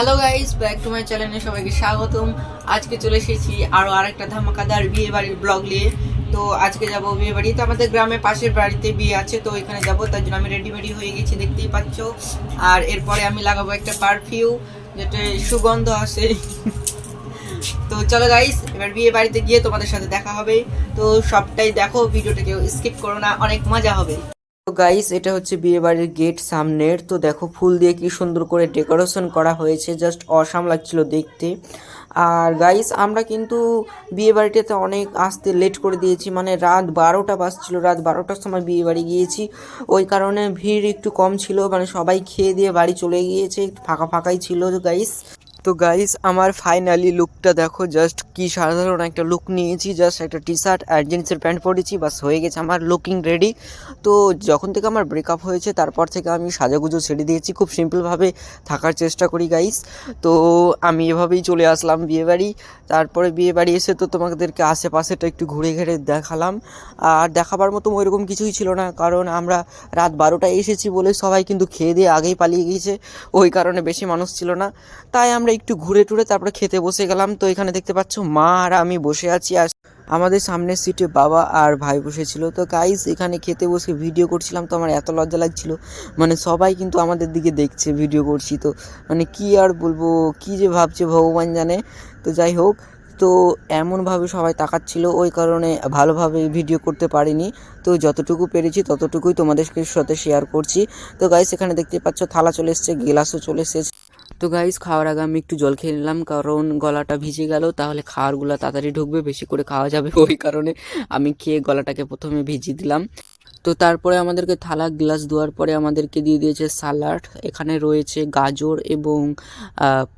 Hello guys back to my চ্যানেলে সবাইকে স্বাগতম। আজকে চলে এসেছি আরও আরেকটা ধামাকাদার বিয়ে বাড়ির ব্লগ নিয়ে। তো আজকে যাব বিয়ে বাড়ি। তো আমাদের গ্রামে পাশের বাড়িতে বিয়ে আছে, তো এখানে যাব, তার জন্য আমি রেডি মেডি হয়ে গেছি, দেখতেই পাচ্ছ। আর এরপরে আমি লাগাবো একটা পারফিউম যেটা সুগন্ধ আসে। তো চলো গাইস এবার বিয়ে বাড়িতে গিয়ে তোমাদের সাথে দেখা হবে। তো সবটাই দেখো ভিডিওটাকে স্কিপ করো না, অনেক মজা হবে। তো গাইস এটা হচ্ছে বিয়ে বাড়ির গেট সামনের। তো দেখো, ফুল দিয়ে কি সুন্দর করে ডেকোরেশন করা হয়েছে জাস্ট অসাম লাগছিল দেখতে। আর গাইস আমরা কিন্তু বিয়ে বাড়িটাতে অনেক আসতে লেট করে দিয়েছি মানে রাত বারোটা বাজছিল, রাত বারোটার সময় বিয়ে বাড়ি গিয়েছি। ওই কারণে ভিড় একটু কম ছিল মানে সবাই খেয়ে দিয়ে বাড়ি চলে গিয়েছে, একটু ফাঁকা ফাঁকাই ছিল গাইস তো গাইস আমার ফাইনালি লুকটা দেখো জাস্ট কি সাধারণ একটা লুক নিয়েছি জাস্ট একটা টি শার্ট আর জিন্সের প্যান্ট পরেছি, বাস হয়ে গেছে আমার লুকিং রেডি তো যখন থেকে আমার ব্রেকআপ হয়েছে, তারপর থেকে আমি সাজাগুজো ছেড়ে দিয়েছি, খুব সিম্পলভাবে থাকার চেষ্টা করি গাইস তো আমি এভাবেই চলে আসলাম বিয়েবাড়ি। তারপরে বিয়েবাড়ি এসে তো তোমাদেরকে আশেপাশেটা একটু ঘুরে ঘুরে দেখালাম। আর দেখাবার মতো ওইরকম কিছুই ছিল না, কারণ আমরা রাত বারোটায় এসেছি বলে সবাই কিন্তু খেয়ে দিয়ে আগেই পালিয়ে গিয়েছে, ওই কারণে বেশি মানুষ ছিল না। তাই আমরা একটু ঘুরে টুরে তারপরে খেতে বসে গেলাম। তো এখানে দেখতে পাচ্ছ মা আর আমি বসে আছি। আর আমাদের সামনের সিটে বাবা আর ভাই বসেছিল। তো গাইস এখানে খেতে বসে ভিডিও করছিলাম তো আমার এত লজ্জা লাগছিল। মানে সবাই কিন্তু আমাদের দিকে দেখছে ভিডিও করছি। তো মানে কি আর বলব, কি যে ভাবছে ভগবান জানে। তো যাই হোক, তো এমনভাবে সবাই তাকাচ্ছিল। ওই কারণে ভালোভাবে ভিডিও করতে পারিনি। তো যতটুকু পেরেছি ততটুকুই তোমাদের সাথে শেয়ার করছি। তো গাইস এখানে দেখতে পাচ্ছ থালা চলে এসছে গ্লাসও চলে এসেছে। তো গাইস খাওয়ার আগে আমি একটু জল খেয়ে নিলাম, কারণ গলাটা ভিজে গেল, তাহলে খাওয়ারগুলো তাড়াতাড়ি ঢুকবে, বেশি করে খাওয়া যাবে, ওই কারণে আমি খেয়ে গলাটাকে প্রথমে ভিজিয়ে দিলাম। তো তারপরে আমাদেরকে থালা, গ্লাস দেওয়ার পরে আমাদেরকে দিয়ে দিয়েছে সালাড। এখানে রয়েছে গাজর এবং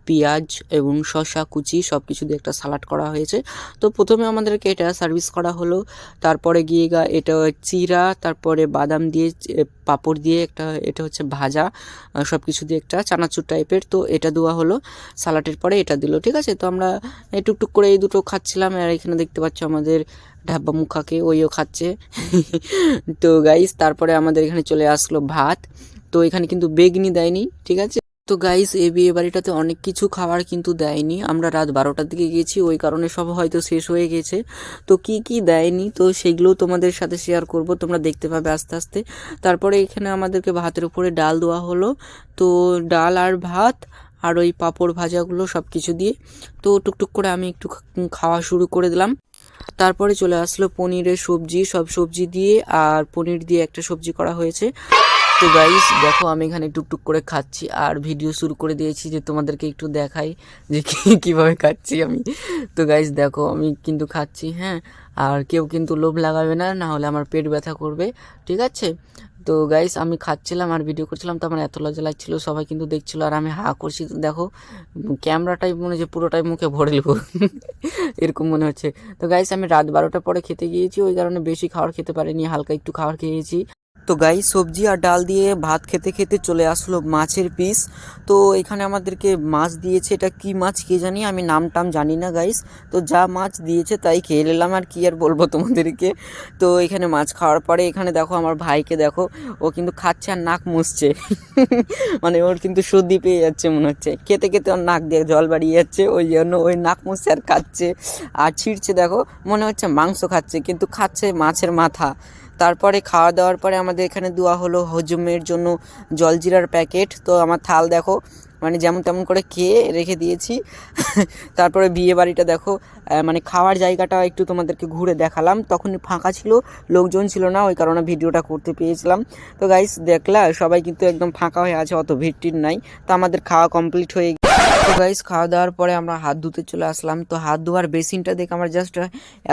পেঁয়াজ এবং শশা কুচি সব কিছু দিয়ে একটা সালাড করা হয়েছে। তো প্রথমে আমাদেরকে এটা সার্ভিস করা হলো। তারপরে গিয়ে গা, এটা চিরা, তারপরে বাদাম দিয়ে পাঁপড় দিয়ে একটা, এটা হচ্ছে ভাজা সব কিছু দিয়ে একটা চানাচুর টাইপের। তো এটা দেওয়া হলো। সালাডের পরে এটা দিল, ঠিক আছে? তো আমরা টুকটুক করে এই দুটো খাচ্ছিলাম। আর এখানে দেখতে পাচ্ছ আমাদের ঢাব্বা মুখাকে, ওইও খাচ্ছে। তো গাইস তারপরে আমাদের এখানে চলে আসলো ভাত। তো এখানে কিন্তু বেগনি দেয়নি, ঠিক আছে? তো গাইস এই বিয়ে বাড়িটাতে অনেক কিছু খাবার কিন্তু দেয়নি। আমরা রাত বারোটার দিকে গেছি, ওই কারণে সব হয়তো শেষ হয়ে গেছে। তো কি কি দেয়নি? তো সেগুলোও তোমাদের সাথে শেয়ার করব, তোমরা দেখতে পাবে আস্তে আস্তে। তারপরে এখানে আমাদেরকে ভাতের উপরে ডাল দেওয়া হলো। তো ডাল আর ভাত আর ওই পাঁপড় ভাজাগুলো সব কিছু দিয়ে। তো টুকটুক করে আমি একটু খাওয়া শুরু করে দিলাম। তারপরে চলে আসলো পনিরের সবজি, সব সবজি দিয়ে, আর পনির দিয়ে একটা সবজি করা হয়েছে। তো গাইস দেখো আমি এখানে টুকটুক করে খাচ্ছি, আর ভিডিও শুরু করে দিয়েছি যে তোমাদেরকে একটু দেখাই যে কীভাবে খাচ্ছি আমি। তো গাইস দেখো আমি কিন্তু খাচ্ছি হ্যাঁ। আর কেউ কিন্তু লোভ লাগাবে না না হলে আমার পেট ব্যথা করবে, ঠিক আছে? তো গাইস আমি খাচ্ছিলাম আর ভিডিও করছিলাম, তো আমার এত লজ্জা লাগছিল, সবাই কিন্তু দেখছিলো আর আমি হা করছি। দেখো ক্যামেরাটাই মনে হচ্ছে পুরোটাই মুখে ভরে নেব। এরকম মনে হচ্ছে। তো গাইস আমি রাত বারোটার পরে খেতে গিয়েছি, ওই কারণে বেশি খাবার খেতে পারিনি, হালকা একটু খাবার খেয়েছি। তো গাই, সবজি আর ডাল দিয়ে ভাত খেতে খেতে চলে আসলো মাছের পিস। তো এখানে আমাদেরকে মাছ দিয়েছে, এটা কি মাছ কে জানি, আমি নাম টাম জানি না গাইস। তো যা মাছ দিয়েছে তাই খেয়ে নিলাম আর কি আর বলব তোমাদেরকে। তো এখানে মাছ খাওয়ার পরে এখানে দেখো আমার ভাইকে দেখো, ও কিন্তু খাচ্ছে আর নাক মুছছে। মানে ওর কিন্তু সর্দি পেয়ে যাচ্ছে মনে হচ্ছে। খেতে খেতে ওর নাক দিয়ে জল বাড়িয়ে যাচ্ছে, ওই জন্য ওই নাক মুছছে আর খাচ্ছে। আর ছিঁড়ছে দেখো, মনে হচ্ছে মাংস খাচ্ছে, কিন্তু খাচ্ছে মাছের মাথা। তারপরে খাওয়া দাওয়ার পরে আমাদের এখানে দেওয়া হলো হজমের জন্য জলজিরার প্যাকেট। তো আমার থাল দেখো মানে যেমন তেমন করে খেয়ে রেখে দিয়েছি। তারপরে বিয়ে বাড়িটা দেখো মানে খাওয়ার জায়গাটা একটু তোমাদেরকে ঘুরে দেখালাম। তখন ফাঁকা ছিল, লোকজন ছিল না, ওই কারণে ভিডিওটা করতে পেয়েছিলাম। তো গাইস দেখলা, সবাই কিন্তু একদম ফাঁকা হয়ে আছে, অত ভিড় টির নাই। তো আমাদের খাওয়া কমপ্লিট হয়ে তো গাইস খাওয়া দাওয়ার পরে আমরা হাত ধুতে চলে আসলাম। তো হাত ধোয়ার বেসিনটা দেখে আমার জাস্ট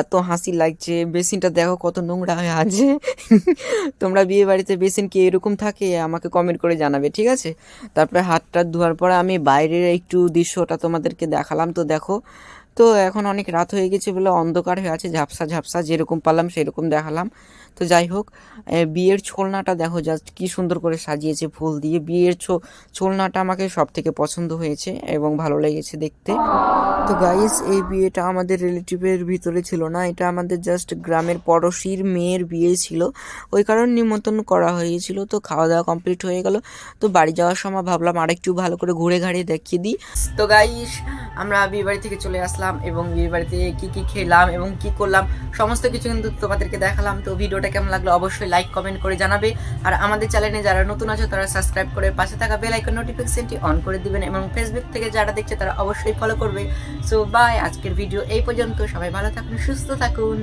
এত হাসি লাগছে। বেসিনটা দেখো কত নোংরা হয়ে আছে। তোমরা বিয়ে বাড়িতে বেসিন কি এরকম থাকে? আমাকে কমেন্ট করে জানাবে, ঠিক আছে? তারপরে হাতটা ধোয়ার পরে আমি বাইরের একটু দৃশ্যটা তোমাদেরকে দেখালাম। তো দেখো তো এখন অনেক রাত হয়ে গেছে বলে অন্ধকার হয়ে আছে, ঝাপসা ঝাপসা যেরকম পারলাম সেরকম দেখালাম। তো যাই হোক বিয়ের ছোলনাটা দেখো জাস্ট কি সুন্দর করে সাজিয়েছে ফুল দিয়ে। বিয়ের ছো- ছোলনাটা আমাকে সব থেকে পছন্দ হয়েছে এবং ভালো লেগেছে দেখতে। তো গাইস এই বিয়েটা আমাদের রিলেটিভের ভিতরে ছিল না, এটা আমাদের জাস্ট গ্রামের পড়শির মেয়ের বিয়ে ছিল। ওই কারণে নিমন্ত্রণ করা হয়েছিল। তো খাওয়া দাওয়া কমপ্লিট হয়ে গেল। তো বাড়ি যাওয়ার সময় ভাবলাম আরেকটু ভালো করে ঘুরে ঘাড়িয়ে দেখিয়ে দিই। তো গাইস আমরা বিয়ে বাড়ি থেকে চলে আসলাম এবং বিয়ে বাড়িতে কী কি খেলাম এবং কি করলাম, সমস্ত কিছু কিন্তু তোমাদেরকে দেখালাম। তো ভিডিওটা কেমন লাগল অবশ্যই লাইক কমেন্ট করে জানাবে। আর আমাদের চ্যানেলে যারা নতুন আছে, তারা সাবস্ক্রাইব করে পাশে থাকা বেল আইকন নোটিফিকেশনটি অন করে দিবেন এবং ফেসবুক থেকে যারা দেখছে, তারা অবশ্যই ফলো করবে। সো বাই আজকের ভিডিও এই পর্যন্ত। সবাই ভালো থাকুন, সুস্থ থাকুন।